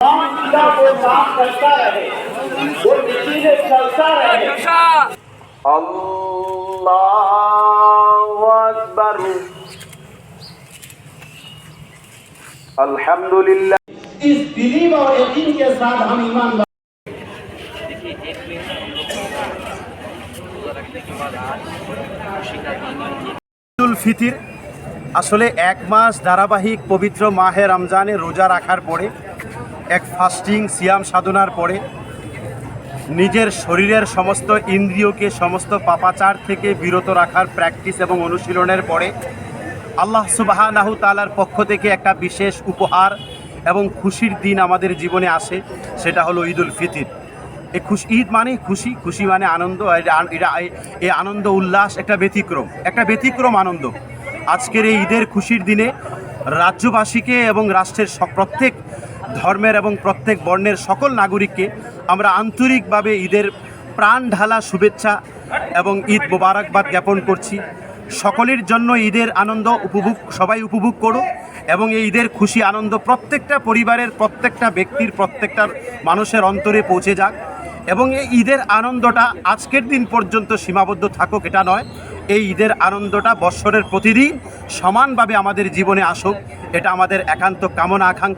राम सीता को साफ करता रहे वो मिट्टी से चलता रहे अल्लाह अकबर अल्हम्दुलिल्लाह इस बिलीव और यकीन के साथ हम ईमान ফিতির আসলে এক মাস ধারাবাহিক পবিত্র মাহে রমজানে রোজা রাখার পরে এক ফাস্টিং সিয়াম সাধনার পরে নিজের শরীরের সমস্ত ইন্দ্রিয়কে, সমস্ত পাপাচার থেকে বিরত রাখার প্র্যাকটিস এবং অনুশীলনের পরে আল্লাহ সুবাহানাহু তালার পক্ষ থেকে একটা বিশেষ উপহার এবং খুশির দিন আমাদের জীবনে আসে, সেটা হলো ঈদুল ফিতির। এই খুশি, ঈদ মানে খুশি খুশি মানে আনন্দ এটা এই আনন্দ, উল্লাস, একটা ব্যতিক্রম একটা ব্যতিক্রম আনন্দ। আজকের এই ঈদের খুশির দিনে রাজ্যবাসীকে এবং রাষ্ট্রের প্রত্যেক ধর্মের এবং প্রত্যেক বর্ণের সকল নাগরিককে আমরা আন্তরিকভাবে ঈদের প্রাণ ঢালা শুভেচ্ছা এবং ঈদ মোবারকবাদ জ্ঞাপন করছি। সকলের জন্য ঈদের আনন্দ উপভোগ, সবাই উপভোগ করো এবং এই ঈদের খুশি আনন্দ প্রত্যেকটা পরিবারের, প্রত্যেকটা ব্যক্তির, প্রত্যেকটা মানুষের অন্তরে পৌঁছে যাক এবং এই ঈদের আনন্দটা আজকের দিন পর্যন্ত সীমাবদ্ধ থাকুক, এটা নয়। এই ঈদের আনন্দটা বৎসরের প্রতিদিন সমানভাবে আমাদের জীবনে আসুক। এটা আমাদের একান্ত কামনা আকাঙ্ক্ষা।